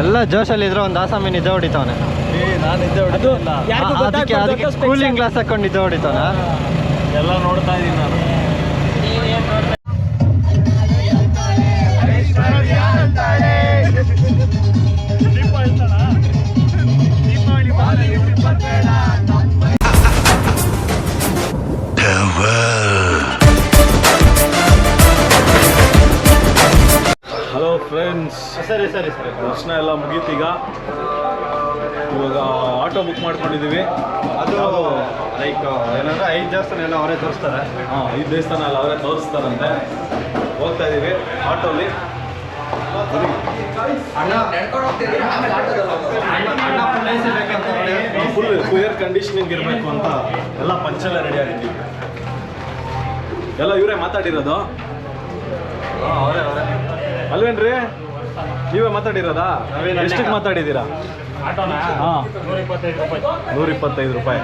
ಎಲ್ಲ ಜೋಶಲ್ಲಿ ಇದ್ರೆ ಒಂದು ಆಸಾಮಿ ಹೊಡಿತಾವನೆ. ನಾನು ನಿದ್ದೆ ಅದು ಅದಕ್ಕೆ ಅದಕ್ಕೆ. ಕೂಲಿಂಗ್ ಗ್ಲಾಸ್ ಹಾಕೊಂಡು ನಿದ್ದೆ ಹೊಡಿತಾನ ಎಲ್ಲ ನೋಡ್ತಾ ಇದ್ದೀನಿ ನಾನು. ಸರಿ ಸರಿ ಸರಿ. ದರ್ಶನ ಎಲ್ಲ ಈಗ. ಇವಾಗ ಆಟೋ ಬುಕ್ ಮಾಡ್ಕೊಂಡಿದ್ದೀವಿ. ಅದು ಲೈಕ್ ಏನಂದ್ರೆ ಐದು ದೇವಸ್ಥಾನ ಎಲ್ಲ ಅವರೇ ತೋರಿಸ್ತಾರೆ. ಹಾಂ ಐದು ದೇವಸ್ಥಾನ ಎಲ್ಲ ಅವರೇ ತೋರಿಸ್ತಾರಂತೆ. ಹೋಗ್ತಾ ಇದ್ದೀವಿ ಆಟೋಲಿ. ಫುಲ್ ಕ್ಲಿಯರ್ ಕಂಡೀಷನಿಂಗ್ ಇರಬೇಕು ಅಂತ ಎಲ್ಲ ಪಂಚೆಲ್ಲ ರೆಡಿ ಆಗಿದ್ದೀವಿ ಎಲ್ಲ ಇವರೇ ಮಾತಾಡಿರೋದು? ಅವರೇ ಅವರೇ. ಅಲ್ವೇನ್ರಿ? ನೀವೇ ಮಾತಾಡಿರೋದಾ? ನಾವೇನು ಎಷ್ಟಕ್ಕೆ ಮಾತಾಡಿದ್ದೀರಾ? ಹಾಂ. ನೂರ ಇಪ್ಪತ್ತೈದು ರೂಪಾಯಿ.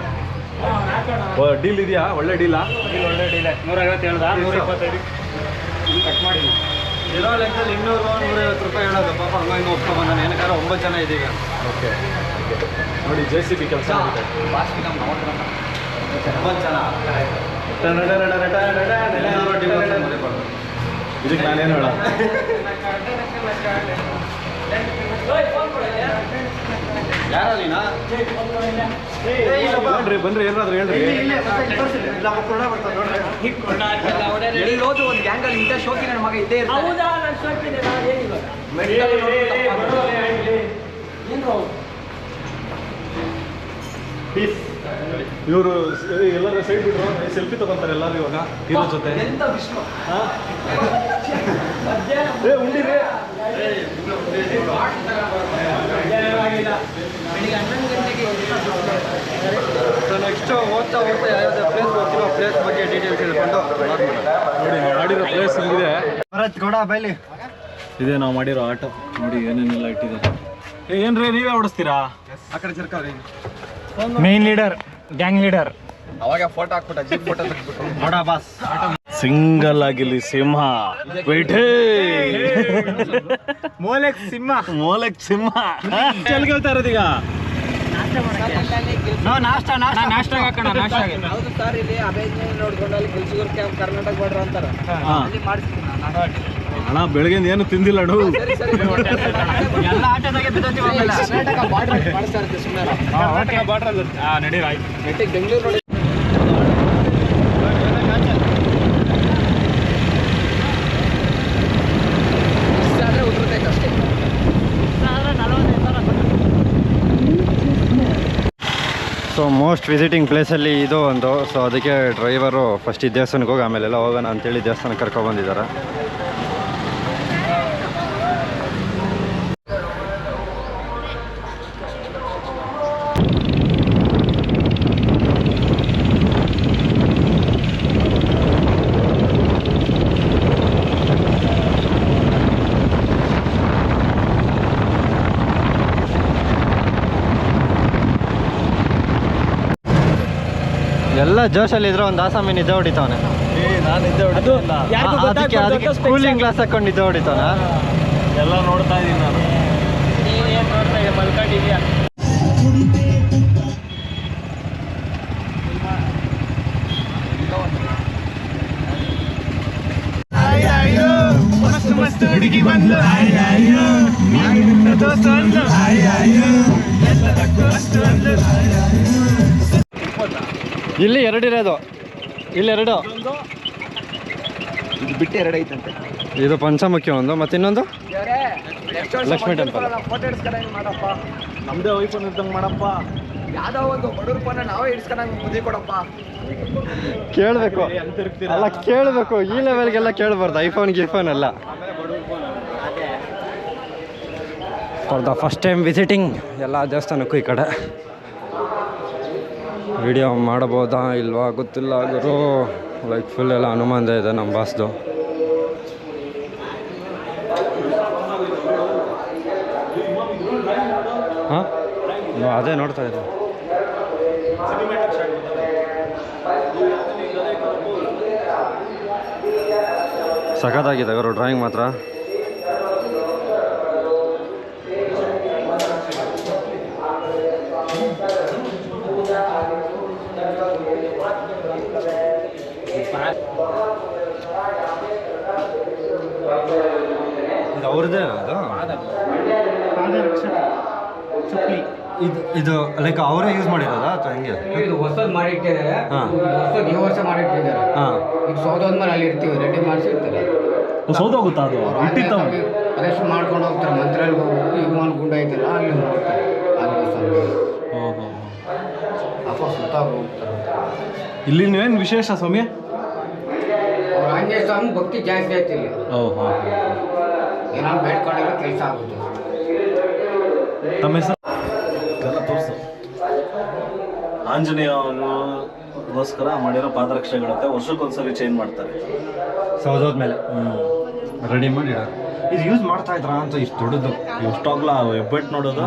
ಡೀಲ್ ಇದೆಯಾ? ಒಳ್ಳೆ ಡೀಲಾ? ಇರೋ ಲೆಕ್ಕದಲ್ಲಿ ಇನ್ನೂರು ನೂರೈವತ್ತು ರೂಪಾಯಿ ಹೇಳೋದು. ಪಾಪ ಹಂಗಾಗಿ ಒಪ್ಕೊಂಡ್ ಬಂದಾನೆ. ಏನಕ್ಕಾರ ಒಂಬತ್ತು ಜನ ಇದೀಗ. ಓಕೆ. ನೋಡಿ ಜೆ ಸಿ ಬಿ ಕೆಲಸ ಒಂಬತ್ತು ಜನ. ಇದಕ್ಕೆ ನಾನೇನು ಹೇಳ? ಬನ್ರಿ ಬನ್ರಿ ಏನಾದ್ರು ಹೇಳ್ರಿ. ಎಲ್ಲಿ ಹೋದ್ರು ಒಂದು ಗ್ಯಾಂಗಲ್ಲಿ ಇಂಥ ಶೋಕಿ ನನ್ನ ಮಗ ಇದ್ದೇ ಇರ್ತಾನೆ. ಇವರು ಎಲ್ಲರ ಸೈಡ್ ಬಿಟ್ರು ಸೆಲ್ಫಿ ತಗೊಂತಾರೆ ಎಲ್ಲರೂ ಇವಾಗ ಹೀರೋ ಜೊತೆ? ಏ ಉಂಡಿರಿ. ಬೆಳಿಗ್ಗೆ ಹನ್ನೊಂದು ಗಂಟೆಗೆ ಸೊ ನೆಕ್ಸ್ಟ್ ಓದ್ತಾ ಓದ್ತಾ ಯಾವ್ಯಾವ ಪ್ಲೇಸ್ ಹೋಗ್ತೀವೋ ಪ್ಲೇಸ್ ಬಗ್ಗೆ ಡೀಟೇಲ್ಸ್ ಹೇಳ್ಕೊಂಡು ನೋಡಿ ಮಾಡಿರೋ ಪ್ಲೇಸ್ ಹಿಂಗಿದೆ ಭರತ್ ಗೌಡ ಬೈಲಿ. ಇದೆ ನಾವು ಮಾಡಿರೋ ಆಟೋ. ನೋಡಿ ಏನೇನೆಲ್ಲ ಇಟ್ಟಿದ್ದಾರೆ. ಏ ಏನ್ರಿ ನೀವೇ ಓಡಿಸ್ತೀರಾ? ಆ ಕಡೆ circle main leader gang leader ಅವಾಗ ಫೋಟೋ ಹಾಕ್ಬಿಟ್ಟ ಜೀಪ್ ಫೋಟೋ ತೆಗ್ದ್ಬಿಟ್ಟು ಗೌಡ ಬಾಸ್. ಸಿಂಗಲ್ ಆಗಿಲಿ ಸಿಂಹ. ಬೇಟೆ ಮೋಲೆಕ್ ಸಿಂಹ. ಮೋಲಕ್ ಸಿಂಹ. ಎಲ್ಲಿ ಗೆಲ್ತಾ ಇರೋದೀಗ ನೋ ನಾಷ್ಟ ನಾಷ್ಟ. ನಾಷ್ಟ ಹಾಕೋಣ ನಾಷ್ಟ ಹೌದು ಸರ್ ಇಲ್ಲಿ ನೋಡ್ಕೊಂಡು ಅಲ್ಲಿ ಕ್ಯಾಂಪ್ ಕರ್ನಾಟಕ ಬಾರ್ಡರ್ ಅಂತಾರೆ. ಅಲ್ಲಿ ಮಾಡಿಸ್ತೀನಿ. ಅಣ್ಣ ಬೆಳಗ್ಗೆ ಏನು ತಿಂದಿಲ್ಲ ಅಡು ಸರಿ ಸರಿ ಎಲ್ಲ ಆಟೋದಾಗೆ ಬಿದ್ದೋತೀವಿ ಆಮೇಲೆ. ಕರ್ನಾಟಕ ಬಾರ್ಡರ್ ಮಾಡಿಸ್ತಾ ಇರುತ್ತೆ ಸುಮ್ಮನೆ ನಡೀರ ಆಯ್ತು. ನೆಟ್ಟಿಗೆ ಬೆಂಗಳೂರು ನೋಡಿ. ಇಷ್ಟ ಆದ್ರೆ ಉದುರ್ತೈತೆ ಅಷ್ಟೇ. ಸೊ ಮೋಸ್ಟ್ ವಿಸಿಟಿಂಗ್ ಪ್ಲೇಸಲ್ಲಿ ಇದು ಒಂದು. ಸೊ ಅದಕ್ಕೆ ಡ್ರೈವರು ಫಸ್ಟ್ ಈ ದೇವಸ್ಥಾನಕ್ಕೆ ಹೋಗಿ ಆಮೇಲೆಲ್ಲ ಹೋಗೋಣ ಅಂತೇಳಿ ದೇವಸ್ಥಾನಕ್ಕೆ ಕರ್ಕೊಂಡು ಜೋಶಲ್ಲಿ ಇದ್ರೆ ಒಂದು ಆಸಾಮಿ ನಿಜ ಹೊಡಿತಾವನೆ. ನಾನು ನಿದ್ದೆ ಅದು ಹೊಡಿತಿಲ್ಲ ಯಾರಿಗೂ ಅದಕ್ಕೆ ಗೊತ್ತಾಗ್ಬಾರ್ದು ಅದಕ್ಕೆ ಅಂತ. ಕೂಲಿಂಗ್ ಗ್ಲಾಸ್ ಹಾಕೊಂಡು ಹೊಡಿತಾನ ಎಲ್ಲ ನೋಡ್ತಾ ಇದೀನಿ ನಾನು. ಮಲ್ಕೊಂಡಿದ್ಯಾ ದೋಸ್ತ ಇಲ್ಲಿ ಎರಡಿರೋದು ಇಲ್ಲಿ ಎರಡು. ಇದು ಬಿಟ್ಟು ಎರಡು ಐತಂತೆ. ಇದು ಪಂಚಮುಖಿ ಒಂದು ಮತ್ತೆ ಇನ್ನೊಂದು? ಲಕ್ಷ್ಮೀ ಟೆಂಪಲ್. ನಮ್ದೇ ಐಫೋನ್ ಇದ್ದಂಗೆ ಮಾಡಪ್ಪ. ಯಾವ್ದೋ ಒಂದು ಬಡವ್ರ ನಾವೇ ಮುದಿ ಕೊಡಪ್ಪ. ಕೇಳಬೇಕು. ಅಲ್ಲ ಕೇಳಬೇಕು. ಈ ಲೆವೆಲ್ಗೆಲ್ಲ ಕೇಳಬಾರ್ದು ಐಫೋನ್ ಗಿಫೋನ್ ಎಲ್ಲ. For the first time visiting ಎಲ್ಲ ದೇವಸ್ಥಾನಕ್ಕೂ ಈ ಕಡೆ. ವಿಡಿಯೋ ಮಾಡಬಹುದಾ ಇಲ್ವಾ ಗೊತ್ತಿಲ್ಲ ಗುರು. ಲೈಕ್ ಫುಲ್ ಎಲ್ಲ ಅನುಮಾನ ಇದೆ ನಮ್ಮ ಬಾಸ್ದು ಹಾಂ? ಅದೇ ನೋಡ್ತಾ ಇದ್ದೆ. ಸಖತ್ತಾಗಿದೆ ಗುರು ಡ್ರಾಯಿಂಗ್ ಮಾತ್ರ ಇದು ಅವ್ರದ್ದೇ ಅದು ಇದು ಇದು ಲೈಕ್ ಅವರೇ ಯೂಸ್ ಮಾಡಿರೋದಾ ಅಥವಾ ಹೆಂಗೆ? ಇದು ಹೊಸದು ಮಾಡಿಟ್ಟಿದ್ದಾರೆ. ಹಾಂ. ಹೊಸದ್ ಈ ವರ್ಷ ಮಾಡಿಟ್ಟಿದ್ದಾರೆ. ಹಾಂ. ಇದು ಸೌದೋದ್ಮೇಲೆ ಅಲ್ಲಿ ಇರ್ತೀವಿ ರೆಡಿ ಮಾಡಿಸಿರ್ತಾರೆ. ಸೌದೋಗುತ್ತಾ ಅದು? ಇಟ್ಟಿತ್ತ ಅದೆಷ್ಟು ಮಾಡ್ಕೊಂಡು ಹೋಗ್ತಾರೆ ಮಂತ್ರಲ್ಲಿ ಈಗ ಒಂದು ಗುಂಡ ಐತಲ್ಲ ಅಲ್ಲಿ ಹೋಗ್ತಾರೆ ಅಲ್ಲಿ ಸ್ವಲ್ಪ ಅಪ್ಪ ಸುತ್ತ ಹೋಗ್ತಾರೆ. ಇಲ್ಲಿ ಏನು ವಿಶೇಷ ಸ್ವಾಮಿ? ಅವ್ರ ಆಂಜನೇಯ ಸ್ವಾಮಿ ಭಕ್ತಿ ಜಾಸ್ತಿ ಆಯ್ತು ಇಲ್ಲಿ. ಓಹೋ. ಏನಾದ್ರು ಬೇಡ್ಕೊಂಡ್ರೆ ಕೆಲಸ ಆಗುತ್ತೆ. ತಮ್ಮ ಹೆಸರು? ತೋರಿಸು. ಆಂಜನೇಯಗೋಸ್ಕರ ಮಾಡಿರೋ ಪಾದರಕ್ಷೆಗಳಿರುತ್ತೆ ವರ್ಷಕ್ಕೊಂದ್ಸರಿ ಚೇಂಜ್ ಮಾಡ್ತಾರೆ. ಸೌದೋದ್ಮೇಲೆ ರೆಡಿ ಮಾಡಿ ಇದು ಯೂಸ್ ಮಾಡ್ತಾ ಇದ್ರಾ ಅಂತ ಇಷ್ಟು ದೊಡ್ಡದು. ಎಷ್ಟಾಗ್ಲ ಹೆಬ್ಬೆಟ್ ನೋಡೋದು.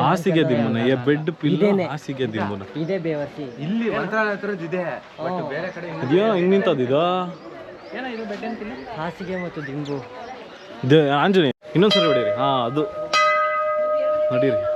ಹಾಸಿಗೆ ದಿಮ್ಮನ ಎ ಬೆಡ್ ಪಿಲ್ಲೋ ಹಾಸಿಗೆ ದಿಮ್ಮನ. ಇದೇ ಬೇವರ್ಸಿ. ಇಲ್ಲಿ ಮಂತ್ರಾಲಯ ಹತ್ರದ್ದು ಇದೆ ಬಟ್ ಬೇರೆ ಕಡೆ ಇದ್ಯಾ ಹೆಂಗ್ ನಿಂತದ ಇದು? ಹಾಸಿಗೆ ಮತ್ತು ದಿಂಬು. ಇದು ಆಂಜನೇಯ ಇನ್ನೊಂದ್ಸರಿ ಹೊಡೀರಿ. ಹಾ ಅದು. ನಡೀರಿ.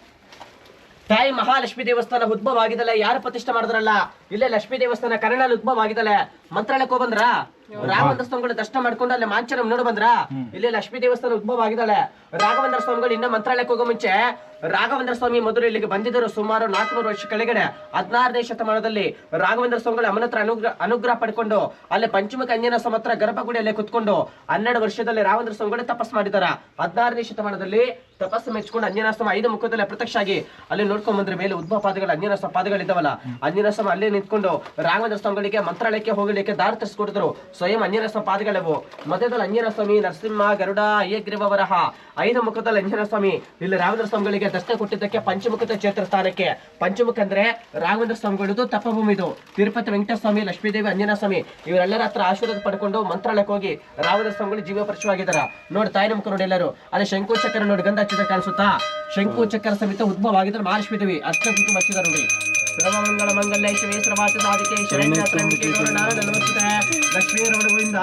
ತಾಯಿ ಮಹಾಲಕ್ಷ್ಮಿ ದೇವಸ್ಥಾನ ಉದ್ಭವ ಆಗಿದಲ್ಲ ಯಾರು ಪ್ರತಿಷ್ಠೆ ಮಾಡಿದ್ರಲ್ಲ? ಇಲ್ಲೇ ಲಕ್ಷ್ಮೀ ದೇವಸ್ಥಾನ ಕನ್ನಡಲ್ಲಿ ಉದ್ಭವ ಆಗಿದಲ್ಲ ಮಂತ್ರಾಲಯಕ್ಕೆ ಹೋಗ್ ಬಂದ್ರ? ರಾಘವೇಂದ್ರ ಸ್ವಾಮಿಗಳು ದರ್ಶನ ಮಾಡ್ಕೊಂಡು ಅಲ್ಲಿ ಮಾಂಚನ ನೋಡ್ ಬಂದ್ರ? ಇಲ್ಲಿ ಲಕ್ಷ್ಮೀ ದೇವಸ್ಥಾನ ಉದ್ಭವ ಆಗಿದ್ದಾಳೆ ರಾಘವೇಂದ್ರ ಸ್ವಾಮಿಗಳು ಇನ್ನ ಮಂತ್ರಾಲಯಕ್ಕೆ ಹೋಗೋ ಮುಂಚೆ ರಾಘವೇಂದ್ರ ಸ್ವಾಮಿ ಮೊದಲು ಇಲ್ಲಿಗೆ ಬಂದಿದ್ದರು ಸುಮಾರು ನಾಲ್ಕುನೂರು ವರ್ಷ ಕೆಳಗಡೆ. ಹದಿನಾರನೇ ಶತಮಾನದಲ್ಲಿ ರಾಘವೇಂದ್ರ ಸ್ವಾಮಿಗಳು ಅಮನತ್ರ ಅನುಗ್ರಹ ಅನುಗ್ರಹ ಪಡ್ಕೊಂಡು ಅಲ್ಲಿ ಪಂಚಮುಖ ಅಂಜನ ಸಮತ್ರ ಗರ್ಭಗುಡಿಯಲ್ಲಿ ಕುತ್ಕೊಂಡು ಹನ್ನೆರಡು ವರ್ಷದಲ್ಲಿ ರಾಘವೇಂದ್ರ ಸ್ವಾಮಿಗಳು ತಪಸ್ ಮಾಡಿದಾರ. ಹದಿನಾರನೇ ಶತಮಾನದಲ್ಲಿ ತಪಸ್ಸು ಮೆಚ್ಕೊಂಡು ಅಂಜನ ಸ್ವಾಮಿ ಐದು ಮುಖದಲ್ಲಿ ಪ್ರತ್ಯಕ್ಷ ಆಗಿ ಅಲ್ಲಿ ನೋಡ್ಕೊಂಡ್ ಬಂದ್ರೆ ಮೇಲೆ ಉದ್ಭವ ಪಾದಗಳು ಅಂಜನ ಸ್ವಾಮಿ ಪಾದಗಳಿದ್ದಾವಲ್ಲ. ಅಂಜನ ಸ್ವಾಮಿ ಅಲ್ಲೇ ನಿಂತ್ಕೊಂಡು ರಾಘವೇಂದ್ರ ಸ್ವಾಮಿಗಳಿಗೆ ಮಂತ್ರಾಲಯಕ್ಕೆ ಹೋಗಲಿಕ್ಕೆ ದಾರಿ ತರಿಸ್ಕೊಟ್ಟಿದ್ರು ಸ್ವಯಂ ಅಂಜನ ಪಾದಗಳೆವು. ಮಧ್ಯದಲ್ಲಿ ಅಂಜನ ಸ್ವಾಮಿ ನರಸಿಂಹ, ಗರುಡ ಅಯ್ಯಗ್ರೀವ ವರಹ ಐದು ಮುಖದಲ್ಲಿ ಅಂಜನ ಸ್ವಾಮಿ ಇಲ್ಲಿ ರಾಘವೇಂದ್ರ ಸ್ವಾಮಿಗಳಿಗೆ ದರ್ಶನ ಕೊಟ್ಟಿದ್ದಕ್ಕೆ ಪಂಚಮುಖದ ಕ್ಷೇತ್ರ ಸ್ಥಾನಕ್ಕೆ. ಪಂಚಮುಖ ಅಂದ್ರೆ ರಾಘವೇಂದ್ರ ಸ್ವಾಮಿಗಳದು ತಪಭೂಮಿ ಇದು ತಿರುಪತಿ ವೆಂಕಟಸ್ವಾಮಿ ಸ್ವಾಮಿ ಲಕ್ಷ್ಮೀದೇವಿ ಅಂಜನ ಸ್ವಾಮಿ ಇವರೆಲ್ಲರ ಹತ್ರ ಆಶೀರ್ವಾದ ಪಡ್ಕೊಂಡು ಮಂತ್ರಾಲಯಕ್ಕೆ ಹೋಗಿ ರಾಘವೇಂದ್ರ ಸ್ವಾಮಿಗಳು ಜೀವ ಪರಿಚಯವಾಗಿದ್ದಾರ ನೋಡಿ ತಾಯಿ ಮುಖ ನೋಡಿ ಎಲ್ಲರೂ. ಅದೇ ಶಂಕು ಚಕ್ರ ನೋಡಿ ಗಂಧ ಹಚ್ಚಿದ ಕಾಣಿಸುತ್ತಾ? ಶಂಕು ಚಕ್ರ ಸಮೇತ ಉದ್ಭವ ಆಗಿದ್ರೆ ಮಹಾಲಕ್ಷ್ಮೀ ದೇವಿ ನೋಡಿ. ಸರ್ವಮಂಗಳ ಮಂಗಲ್ಯ ಶಿವೇ ಸರ್ವಾಸ ಸಾಧಿಕೆ ಶರಣ್ಯ ನಮಸ್ತೆ ಲಕ್ಷ್ಮೀ ರಮಣ ಗೋವಿಂದ.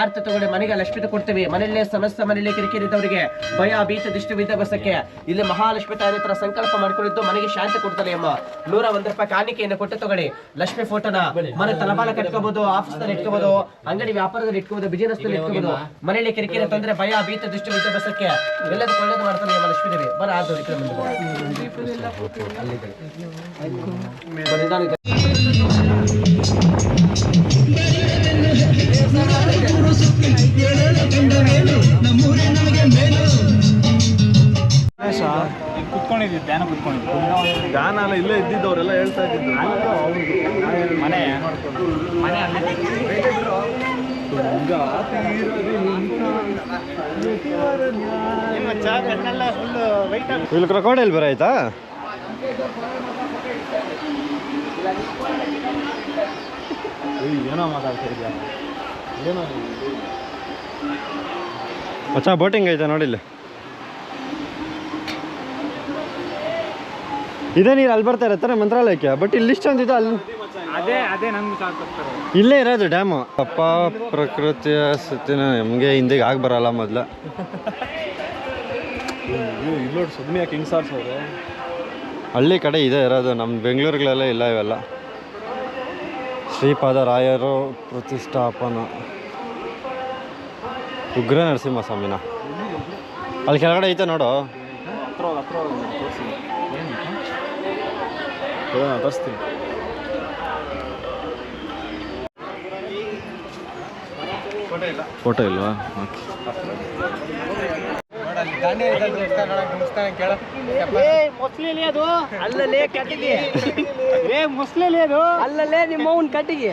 ಆರ್ತ ತಗೊಳ್ಳಿ ಮನೆಗೆ ಲಕ್ಷ್ಮಿ ಕೊಡ್ತೀವಿ. ಮನೆಯಲ್ಲೇ ಸಮಸ್ತ ಮನೆಯಲ್ಲಿ ಕಿರಿಕಿರಿ ಇದ್ದವರಿಗೆ ಭಯ ಭೀತ ದಿಷ್ಟು ವಿದ್ಯಾಭ್ಯಾಸಕ್ಕೆ ಇಲ್ಲಿ ಮಹಾಲಕ್ಷ್ಮಿ ತಾಯಿ ತರ ಸಂಕಲ್ಪ ಮಾಡ್ಕೊಂಡಿದ್ದು ಮನೆಗೆ ಶಾಂತಿ ಕೊಡ್ತಾರೆ ಅಮ್ಮ. ನೂರ ಒಂದ್ ರೂಪಾಯಿ ಕಾಣಿಕೆಯನ್ನು ಕೊಟ್ಟು ತಗೊಳ್ಳಿ. ಲಕ್ಷ್ಮಿ ಫೋಟೋನ ಮನೆ ತಲಬಾಲ ಕಟ್ಕೋಬಹುದು ಆಫೀಸ್ನಲ್ಲಿ ಇಟ್ಕೋಬಹುದು ಅಂಗಡಿ ವ್ಯಾಪಾರದಲ್ಲಿ ಇಟ್ಕೋಬಹುದು ಬಿಸಿನೆಸ್ನಲ್ಲಿ ಇಟ್ಕೋಬಹುದು ಮನೆಯಲ್ಲಿ ಕಿರಿಕಿರಿ ತೊಂದರೆ ಭಯ ಭೀತ ದಿಷ್ಟು ಬಸಕ್ಕೆ. ಎಲ್ಲದಕ್ಕೂ ಒಳ್ಳೇದು ಮಾಡ್ತಾನೆ ಅಮ್ಮ ಲಕ್ಷ್ಮೀ ದೇವಿ ಬರ ಆದ್ರು ಕುತ್ಕೊಂಡಿದ್ವಿ ಧ್ಯಾನ ಕುತ್ಕೊಂಡಿದ್ವಿ ಎಲ್ಲ ಇಲ್ಲೇ ಇದ್ದಿದ್ದವರೆಲ್ಲ ಹೇಳ್ತಾ ಇದ್ದಿದ್ದು ಮನೆ. ಮನೆ ಅಲ್ಲೇ. ನಿಮ್ಮ ಚಾ ಕಣ್ಣೆಲ್ಲ ಫುಲ್ ವೈಟ್ ಇಲ್ಲಿ ಕ್ರೊಕೋಡೈಲ್ ಬರಾಯ್ತಾ? ಏನೋ ಮಾತಾಡ್ತಾ ಇದೆಯಾ ಏನೋ ಬೋಟಿಂಗ್ ಐತೆ ನೋಡಿಲ್ಲ ಇದೇ ನೀರು ಅಲ್ಲಿ ಬರ್ತಾ ಇರತ್ತಾರೆ ಮಂತ್ರಾಲಯಕ್ಕೆ. ಬಟ್ ಇಲ್ಲಿ ಇಷ್ಟೊಂದು ಇದೆ ಅಲ್ಲಿ. ಅದೇ ಅದೇ ನಮ್ಗೆ ಸಾಕೋಗ್ತಾರೆ ಇಲ್ಲೇ ಇರೋದು ಡ್ಯಾಮು ಅಪ್ಪ ಪ್ರಕೃತಿಯ ಸುತ್ತಿನ ನಮಗೆ ಹಿಂದಿಗೆ ಆಗಿ ಬರಲ್ಲ ಮೊದಲು. ಇಲ್ಲೋಡ್ ಸುಮ್ಮನೆ ಕಿಂಗ್ ಸಾರ್ಸ್ ಅವರು ಹಳ್ಳಿ ಕಡೆ ಇದೆ ಇರೋದು ನಮ್ಮ ಬೆಂಗಳೂರುಗಳೆಲ್ಲ ಇಲ್ಲ ಇವೆಲ್ಲ. ಶ್ರೀಪಾದ ರಾಯರು ಪ್ರತಿಷ್ಠಾಪನ. ಉಗ್ರ ನರಸಿಂಹ ಸ್ವಾಮಿನ ಅಲ್ಲಿ ಕೆಳಗಡೆ ಐತೆ ನೋಡು. ಫೋಟೋ ಇಲ್ವಾ? ಮೊಸ್ಲಿಲಿ ಅದು. ಅಲ್ಲಲ್ಲೇ ಕಟ್ಟಿಗೆ. ಏ ಮೊಸ್ಲಿಲಿ ಅದು. ಅಲ್ಲಲ್ಲೇ ನಿಮ್ಮ ಅವನ್ ಕಟ್ಟಿಗೆ.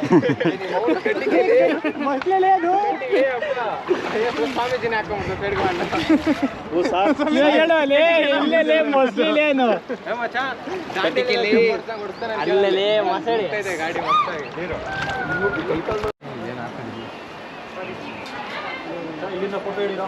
ಮೊಸ್ಲಿಲಿ ಅದು. ಅಲ್ಲಲೇ ಮಸಳಿ. ಇಲ್ಲಿಂದ ಫೋಟೋ ಹಿಡಿರೋ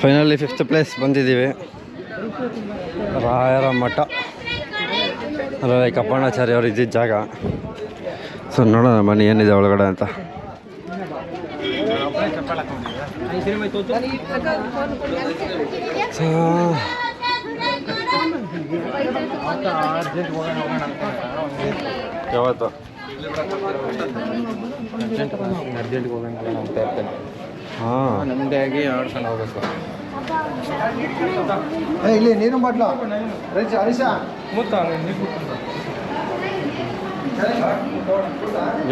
ಫೈನಲಿ ಫಿಫ್ತ್ ಪ್ಲೇಸ್ ಬಂದಿದ್ದೀವಿ. ರಾಯರ ಮಠ. ಅಲ್ಲ ಕಪ್ಪಣ್ಣಾಚಾರ್ಯ ಅವ್ರು ಇದ್ದಿದ್ದ ಜಾಗ. ಸೊ ನೋಡೋಣ ಮನೆ ಏನಿದೆ ಒಳಗಡೆ ಅಂತ. ಯಾವತ್ತು? ಅರ್ಜೆಂಟ್ ಹೋಗೋಣ ಅಂತ ಇರ್ತೇನೆ. ನೆಮ್ಮದಿಯಾಗಿ ಆಡ್ಕೊಂಡು ಹೋಗ್ಬೇಕು. ಇಲ್ಲಿ ನೀರು ಬಾಟ್ಲ. ಹರೀಶ. ಹರೀಶ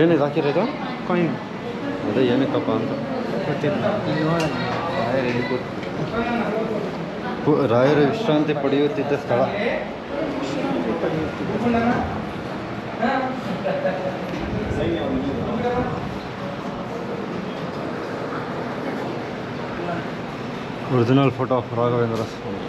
ಏನಿದು ಹಾಕಿರೋದು? ಅದೇ ಏನಕ್ಕಪ್ಪ ಅಂತ. ಪು- ರಾಯರು ವಿಶ್ರಾಂತಿ ಪಡೆಯುತ್ತಿದ್ದ ಸ್ಥಳ. Original photo of Raghavendra Swami.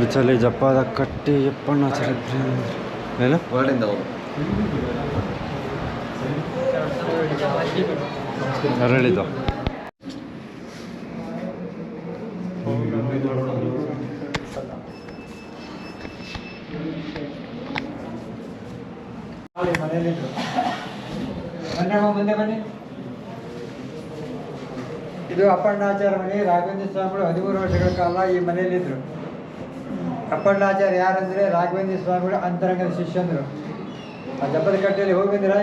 ಬಿಚಲ್ಲಿ ಜಪ್ಪಾದ ಕಟ್ಟಿ ಚರಿತ್ರೆ ಏನು? ಹೊರಡಿಂದ ಇದು ಅಪ್ಪಣ್ಣಾಚಾರ ಮನೆ, ರಾಘವೇಂದ್ರ ಸ್ವಾಮಿಗಳು ಹದಿಮೂರು ವರ್ಷಗಳ ಕಾಲ ಈ ಮನೆಯಲ್ಲಿದ್ದರು. ಅಪ್ಪಣ್ಣಾಚಾರ್ಯ ಯಾರಂದ್ರೆ ರಾಘವೇಂದ್ರ ಸ್ವಾಮಿಗಳು ಅಂತರಂಗದ ಶಿಷ್ಯಂದರು. ಜಬ್ಬದ ಕಟ್ಟೆಯಲ್ಲಿ ಹೋಗಿದ್ದೀರಾ?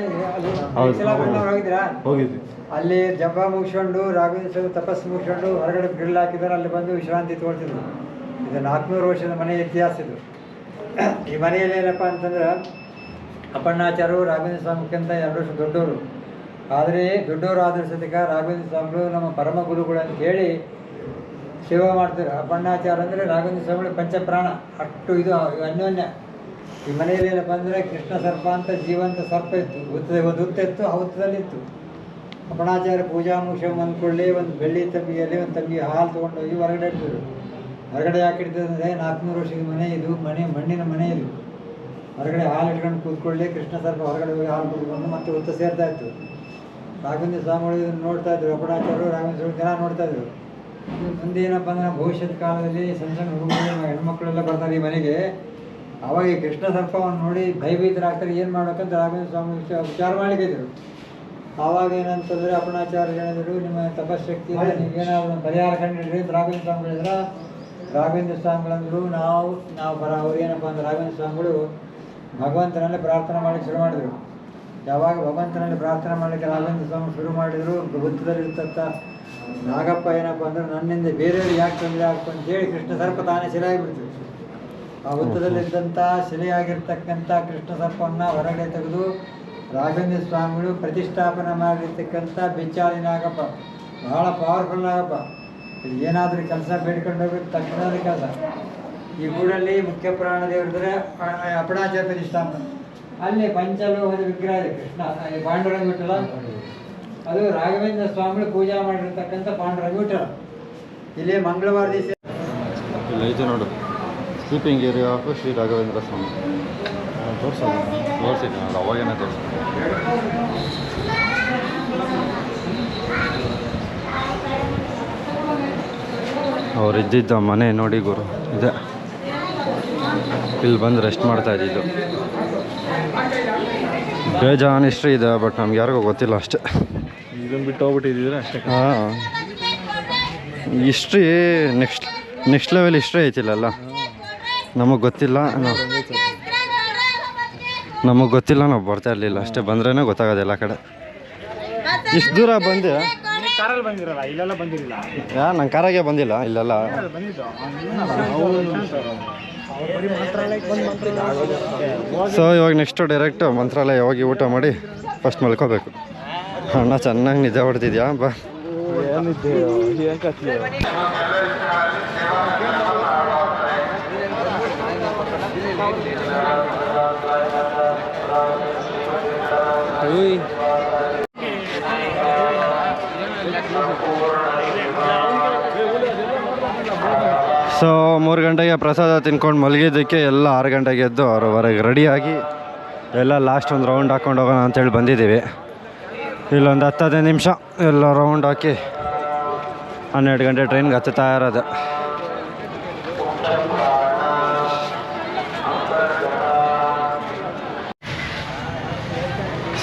ಹೋಗಿದ್ವಿ. ಅಲ್ಲಿ ಜಬ್ಬ ಮುಗಿಸ್ಕೊಂಡು ರಾಘವೇಂದ್ರ ಸ್ವಾಮಿ ತಪಸ್ಸು ಮುಗಿಸ್ಕೊಂಡು ಹೊರಗಡೆ ಗ್ರಿಲ್ ಹಾಕಿದ್ದಾರೆ. ಅಲ್ಲಿ ಬಂದು ವಿಶ್ರಾಂತಿ ತಗೊಳ್ತಿದ್ರು ಇದು ನಾಲ್ಕುನೂರು ವರ್ಷದ ಮನೆಯ ಇತಿಹಾಸ ಇದು. ಈ ಮನೆಯಲ್ಲಿ ಏನಪ್ಪ ಅಂತಂದ್ರೆ ಅಪ್ಪಣ್ಣಾಚಾರ್ಯರು ರಾಘವೇಂದ್ರ ಸ್ವಾಮಿಗಿಂತ ಎರಡು ವರ್ಷ ದೊಡ್ಡವರು. ಆದರೆ ದೊಡ್ಡವರು ಆದ್ರ ಸತಿಕ ರಾಘವೇಂದ್ರ ಸ್ವಾಮಿಗಳು ನಮ್ಮ ಪರಮ ಗುರುಗಳು ಅಂತ ಹೇಳಿ ಸೇವೆ ಮಾಡ್ತಾರೆ. ಅಪ್ಪಣ್ಣಾಚಾರ ಅಂದರೆ ರಾಘವೇಂದ್ರ ಸ್ವಾಮಿಗಳು ಪಂಚಪ್ರಾಣ. ಅಷ್ಟು ಇದು ಅನ್ಯೋನ್ಯ. ಈ ಮನೆಯಲ್ಲಿ ಏನಪ್ಪ ಅಂದರೆ ಕೃಷ್ಣ ಸರ್ಪ ಅಂತ, ಜೀವಂತ ಸರ್ಪ ಇತ್ತು. ಹುತ್ತದ ಒಂದು ಹುತ್ತ ಇತ್ತು, ಆ ಹುತ್ತದಲ್ಲಿತ್ತು ಅಪ್ಪಣಾಚಾರ್ಯ ಪೂಜಾ ಮುಖ್ಯ ಅಂದ್ಕೊಳ್ಳಿ ಒಂದು ಬೆಳ್ಳಿ ತಂಬಿಯಲ್ಲಿ ಒಂದು ತಂಬಿ ಹಾಲು ತೊಗೊಂಡೋಗಿ ಹೊರಗಡೆ ಇಡ್ತಿದ್ರು ಹೊರಗಡೆ ಯಾಕೆ ಇಡ್ತಿದ್ರು ಅಂದರೆ ನಾಲ್ಕುನೂರು ವರ್ಷದ ಮನೆ ಇದು, ಮನೆ, ಮಣ್ಣಿನ ಮನೆ ಇದು. ಹೊರಗಡೆ ಹಾಲು ಇಟ್ಕೊಂಡು ಕೂತ್ಕೊಳ್ಳಿ ಕೃಷ್ಣ ಸರ್ಪ ಹೊರಗಡೆ ಹೋಗಿ ಹಾಲು ಕುಡ್ಕೊಂಡು ಮತ್ತೆ ಹುತ್ತ ಸೇರ್ತಾ ಇತ್ತು. ರಾಘವೇಂದ್ರ ಸ್ವಾಮಿಗಳು ಇದನ್ನು ನೋಡ್ತಾ ಇದ್ರು ಅಪ್ಪಣಾಚಾರ್ಯರು ರಾಘವೇಂದ್ರ ಸ್ವಾಮಿ ಜನ ನೋಡ್ತಾ ಇದ್ರು. ಮುಂದೆ ಏನಪ್ಪ ಅಂದ್ರೆ ಭವಿಷ್ಯದ ಕಾಲದಲ್ಲಿ ಸಣ್ಣ ಸಣ್ಣ ಹುಡುಗರು ಹೆಣ್ಮಕ್ಳೆಲ್ಲ ಬರ್ತಾರೆ ಈ ಮನೆಗೆ. ಅವಾಗ ಈ ಕೃಷ್ಣ ಸರ್ಪವನ್ನು ನೋಡಿ ಭಯಭೀತರಾಗ್ತಾರೆ, ಏನು ಮಾಡ್ಬೇಕಂತ ರಾಘವೇಂದ್ರ ಸ್ವಾಮಿ ವಿಚಾರ ವಿಚಾರ ಮಾಡಿದ್ರು ಆವಾಗ ಏನಂತಂದ್ರೆ ಅಪ್ಪಣಾಚಾರ್ಯ ಹೇಳಿದ್ರು, ನಿಮ್ಮ ತಪಶಕ್ತಿ ಏನಾದರೂ ಪರಿಹಾರ ಕಂಡಿಡ್ರಿ ಅಂತ ರಾಘವೇಂದ್ರ ಸ್ವಾಮಿ ಹೇಳಿದ್ರ. ರಾಘವೇಂದ್ರ ಸ್ವಾಮಿಗಳಂದ್ರು ನಾವು ನಾವು ಬರ, ಅವ್ರು ಏನಪ್ಪ ಅಂದ್ರೆ ರಾಘವೇಂದ್ರ ಸ್ವಾಮಿಗಳು ಭಗವಂತನಲ್ಲಿ ಪ್ರಾರ್ಥನೆ ಮಾಡಲಿಕ್ಕೆ ಶುರು ಮಾಡಿದ್ರು. ಯಾವಾಗ ಭಗವಂತನಲ್ಲಿ ಪ್ರಾರ್ಥನೆ ಮಾಡಲಿಕ್ಕೆ ರಾಘವೇಂದ್ರ ಸ್ವಾಮಿ ಶುರು ಮಾಡಿದ್ರು ವೃತ್ತದಲ್ಲಿರ್ತಂಥ ನಾಗಪ್ಪ ಏನಪ್ಪ ಅಂದ್ರೆ ನನ್ನಿಂದ ಬೇರೆಯವ್ರಿಗೆ ಯಾಕೆ ತೊಂದರೆ ಆಗ್ತು ಅಂತೇಳಿ ಕೃಷ್ಣ ಸರ್ಪ ತಾನೇ ಶಿಲೆಯಾಗಿಬಿಡ್ತು ಆ ಶಿಲೆಯಾಗಿರ್ತಕ್ಕಂಥ ಕೃಷ್ಣ ಸರ್ಪವನ್ನು ಹೊರಗಡೆ ತೆಗೆದು ರಾಘವೇಂದ್ರ ಸ್ವಾಮಿಗಳು ಪ್ರತಿಷ್ಠಾಪನೆ ಮಾಡಿರ್ತಕ್ಕಂಥ ಬೆಚ್ಚಾಳಿ ನಾಗಪ್ಪ. ಬಹಳ ಪವರ್ಫುಲ್ ಆಗಪ್ಪ ಏನಾದರೂ ಕೆಲಸ ಬೇಡ್ಕೊಂಡು ಹೋಗಿ ತಕ್ಷಣದ ಕೆಲಸ. ಈ ಗೂಡಲ್ಲಿ ಮುಖ್ಯ ಪುರಾಣ ದೇವರಿದ್ರೆ ಅಪಣಾಚಾರ ಪ್ರತಿಷ್ಠಾಪನೆ ಅಲ್ಲಿ ಪಂಚಲೋಹದ ವಿಗ್ರಹ ಇದೆ, ಕೃಷ್ಣ ಪಾಂಡುರಂಗ ವಿಠಲ ಅದು ರಾಘವೇಂದ್ರ ಸ್ವಾಮಿಗಳು ಪೂಜಾ ಮಾಡಿರ್ತಕ್ಕಂಥ ಪಾಂಡುರಂಗ ವಿಠಲ ಇಲ್ಲಿ ಮಂಗಳವಾರ ದಿವಸ sleeping area of Shri Raghavendra Swami ತೋರಿಸೋದು ತೋರಿಸಿದ್ದೆ ನಾನು ಅವಾಗೇನೆ ತೋರಿಸ್ತೀನಿ ಅವ್ರು ಇದ್ದಿದ್ದ ಮನೆ ನೋಡಿ ಗುರು ಇದೆ. ಇಲ್ಲಿ ಬಂದು ರೆಸ್ಟ್ ಮಾಡ್ತಾ ಇದ್ದಿದ್ದು. ಬೇಜಾನ್ ಹಿಸ್ಟ್ರಿ ಇದೆ ಬಟ್ ನಮ್ಗೆ ಯಾರಿಗೂ ಗೊತ್ತಿಲ್ಲ ಅಷ್ಟೇ. ಇದನ್ನು ಬಿಟ್ಟು ಹೋಗ್ಬಿಟ್ಟಿದ್ದೀರಾ ಅಷ್ಟೇ. ಹಾಂ. History next next level history ಐತಿಲ್ಲಲ್ಲ ನಮಗೆ ಗೊತ್ತಿಲ್ಲ ನಮಗೆ ಗೊತ್ತಿಲ್ಲ, ನಾವು ಬರ್ತಾ ಇರಲಿಲ್ಲ. ಅಷ್ಟೇ ಬಂದ್ರೇ ಗೊತ್ತಾಗೋದು ಎಲ್ಲ ಕಡೆ. ಇಷ್ಟು ದೂರ ಬಂದೆ. ಯಾ, ನಂಗೆ ಕಾರಾಗೆ ಬಂದಿಲ್ಲ, ಇಲ್ಲೆಲ್ಲ. ಸೊ ಇವಾಗ ನೆಕ್ಸ್ಟು ಡೈರೆಕ್ಟ್ ಮಂತ್ರಾಲಯ ಹೋಗಿ ಊಟ ಮಾಡಿ ಫಸ್ಟ್ ಮಲ್ಕೋಬೇಕು. ಅಣ್ಣ, ಚೆನ್ನಾಗಿ ನಿದ್ದೆ ಹೊಡ್ತಿದ್ಯಾ ಬಾ. ಸೊ ಮೂರು ಗಂಟೆಗೆ ಪ್ರಸಾದ ತಿನ್ಕೊಂಡು ಮಲಗಿದ್ದಕ್ಕೆ ಎಲ್ಲ ಆರು ಗಂಟೆಗೆ ಎದ್ದು ಅವರವರೆಗೆ ರೆಡಿಯಾಗಿ ಎಲ್ಲ ಲಾಸ್ಟ್ ಒಂದು ರೌಂಡ್ ಹಾಕ್ಕೊಂಡು ಹೋಗೋಣ ಅಂತೇಳಿ ಬಂದಿದ್ದೀವಿ. ಇಲ್ಲೊಂದು ಹತ್ತು ಹದಿನೈದು ನಿಮಿಷ ಎಲ್ಲ ರೌಂಡ್ ಹಾಕಿ ಹನ್ನೆರಡು ಗಂಟೆ ಟ್ರೈನ್ಗೆ ಹತ್ತುತ್ತಾ ಇರೋದು.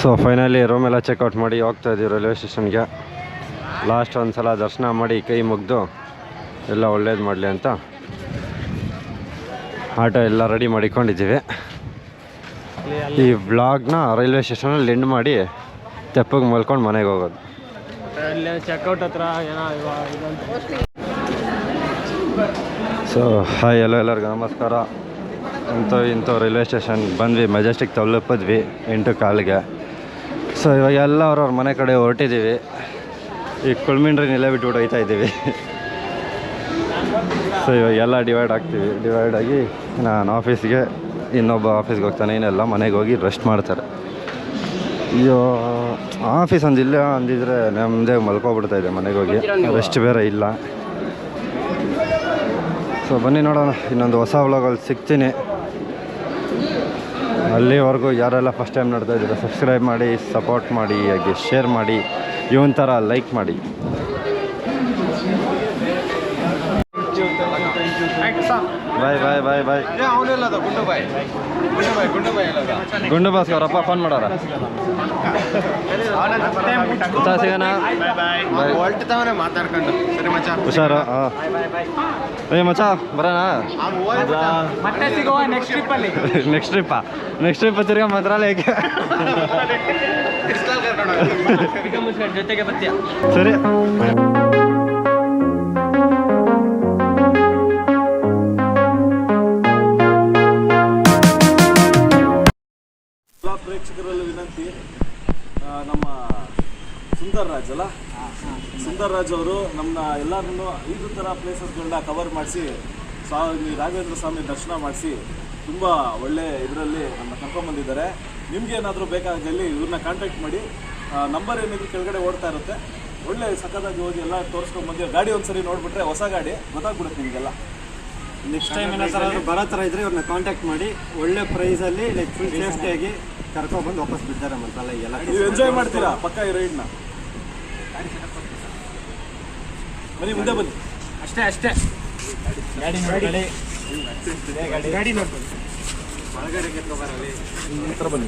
ಸೊ ಫೈನಲಿ ರೂಮ್ ಎಲ್ಲ ಚೆಕ್ಔಟ್ ಮಾಡಿ ಹೋಗ್ತಾ ಇದ್ದೀವಿ ರೈಲ್ವೆ ಸ್ಟೇಷನ್ಗೆ ಲಾಸ್ಟ್ ಒಂದು ಸಲ ದರ್ಶನ ಮಾಡಿ ಕೈ ಮುಗ್ದು ಎಲ್ಲ ಒಳ್ಳೇದು ಮಾಡಲಿ ಅಂತ. ಆಟೋ ಎಲ್ಲ ರೆಡಿ ಮಾಡಿಕೊಂಡಿದ್ದೀವಿ. ಈ ಬ್ಲಾಗ್ನ ರೈಲ್ವೆ ಸ್ಟೇಷನಲ್ಲಿ ಎಂಡ್ ಮಾಡಿ ತೆಪ್ಪಗೆ ಮಲ್ಕೊಂಡು ಮನೆಗೆ ಹೋಗೋದು. ಚೆಕ್ಔಟ್ ಹತ್ರ ಸೊ ಹಾಯ್ ಎಲ್ಲೋ ಎಲ್ಲರಿಗೂ ನಮಸ್ಕಾರ. ಇಂಥ ಇಂಥ ರೈಲ್ವೆ ಸ್ಟೇಷನ್ ಬಂದ್ವಿ ಮೆಜೆಸ್ಟಿಕ್ ತಲುಪಿದ್ವಿ ಎಂಟು ಕಾಲಿಗೆ. ಸೊ ಇವಾಗ ಎಲ್ಲ ಅವ್ರವ್ರ ಮನೆ ಕಡೆ ಹೊರಟಿದ್ದೀವಿ. ಈ ಕುಳ್ಮಿಂಡ್ರಿ ನೆಲೆ ಬಿಟ್ಬಿಟ್ಟು ಹೋಯ್ತಾ ಇದ್ದೀವಿ. ಸೊ ಇವಾಗ ಎಲ್ಲ ಡಿವೈಡ್ ಆಗ್ತೀವಿ. ಡಿವೈಡ್ ಆಗಿ ನಾನು ಆಫೀಸ್ಗೆ ಇನ್ನೊಬ್ಬ ಆಫೀಸ್ಗೆ ಹೋಗ್ತಾನೆ, ಇನ್ನೆಲ್ಲ ಮನೆಗೆ ಹೋಗಿ ರೆಸ್ಟ್ ಮಾಡ್ತಾರೆ. ಅಯ್ಯೋ ಆಫೀಸ್ ಒಂದು ಇಲ್ಲ ಅಂದಿದ್ರೆ ನಮ್ಮದೇ ಮಲ್ಕೊಬಿಡ್ತಾ ಇದೆ ಮನೆಗೆ ಹೋಗಿ. ರೆಸ್ಟ್ ಬೇರೆ ಇಲ್ಲ. ಸೊ ಬನ್ನಿ ನೋಡೋಣ, ಇನ್ನೊಂದು ಹೊಸ ವ್ಲಾಗಲ್ಲಿ ಸಿಗ್ತೀನಿ. ಅಲ್ಲಿವರೆಗೂ ಯಾರೆಲ್ಲ ಫಸ್ಟ್ ಟೈಮ್ ನೋಡ್ತಾ ಇದ್ದೀರಾ ಸಬ್ಸ್ಕ್ರೈಬ್ ಮಾಡಿ ಸಪೋರ್ಟ್ ಮಾಡಿ, ಹಾಗೆ ಶೇರ್ ಮಾಡಿ ಇವನ್ ಥರ ಲೈಕ್ ಮಾಡಿ. ಬಾಯ್ ಬಾಯ್ ಬಾಯ್ ಬಾಯ್. ಗುಂಡು ಬಾಸ್ ಅವರಪ್ಪ ಫೋನ್ ಮಾಡೋರ? ಹುಷಾರ್ ಸಿಗೋಣ? ಬಾಯ್ ಮಾತಾಡ್ಕೊಂಡು. ಸರಿ ಮಚ್ಚ. ಹುಷಾರು ಹಾಂ. ಏ ಮಚ್ಚಾ ಬರೋಣ? ನೆಕ್ಸ್ಟ್ ಟ್ರಿಪ್ಪಾ ನೆಕ್ಸ್ಟ್ ಟ್ರಿಪ್ ತಿರ್ಗಾ ಮಂತ್ರಾಲಯಕ್ಕೆ ಜೊತೆಗೆ ಬರ್ತೀಯ? ಸರಿ. ಪ್ರೇಕ್ಷಕರಲ್ಲಿ ವಿನಂತಿ ನಮ್ಮ ಸುಂದರ್ ರಾಜ್ ಅಲ್ಲ? ಸುಂದರ್ ರಾಜ್ ಅವರು ನಮ್ಮನ್ನ ಎಲ್ಲರನ್ನೂ ಐದು ಥರ ಪ್ಲೇಸಸ್ಗಳನ್ನ ಕವರ್ ಮಾಡಿಸಿ, ಸ್ವಾಮಿ ರಾಘವೇಂದ್ರ ಸ್ವಾಮಿ ದರ್ಶನ ಮಾಡಿಸಿ ತುಂಬ ಒಳ್ಳೆ ಇದರಲ್ಲಿ ನಮ್ಮ ಕರ್ಕೊಂಡ್ಬಂದಿದ್ದಾರೆ ನಿಮ್ಗೆ ಏನಾದರೂ ಬೇಕಾದಲ್ಲಿ ಇವ್ರನ್ನ ಕಾಂಟ್ಯಾಕ್ಟ್ ಮಾಡಿ. ನಂಬರ್ ಏನಿದ್ರು ಕೆಳಗಡೆ ಓಡ್ತಾ ಇರುತ್ತೆ. ಒಳ್ಳೆ ಸಖತ್ತಾಗಿ ಹೋಗಿ ಎಲ್ಲ ತೋರಿಸ್ಕೊಂಡು ಬಂದಿವೆ ಗಾಡಿ ಒಂದ್ಸರಿ ನೋಡಿಬಿಟ್ರೆ ಹೊಸ ಗಾಡಿ, ಗೊತ್ತಾಗ್ಬಿಡುತ್ತೆ ನಿಮಗೆಲ್ಲ. ನೆಕ್ಸ್ಟ್ ಟೈಮ್ ಏನಾದ್ರು ಬರೋ ಥರ ಇದ್ರೆ ಇವ್ರನ್ನ ಕಾಂಟ್ಯಾಕ್ಟ್ ಮಾಡಿ ಒಳ್ಳೆ ಪ್ರೈಸಲ್ಲಿ ಲೈಕ್ ಫುಲ್ ಸೇಫ್ಟಿಯಾಗಿ ಕರ್ಕೊಂಡ್ಬಂದು ವಾಪಸ್ ಬಿಡ್ತಾರೆ ಮಂತ್ರಾಲಯ ಎಲ್ಲ ನೀವು ಎಂಜಾಯ್ ಮಾಡ್ತೀರಾ ಪಕ್ಕ ಈ ರೈಡ್ನ ಬನ್ನಿ ಮುಂದೆ ಬನ್ನಿ. ಅಷ್ಟೇ ಅಷ್ಟೇ. ಗಾಡಿ ನೋಡಿ ಗಾಡಿ ನೋಡ್ಕೊಂಡು ಹತ್ರ ಬನ್ನಿ.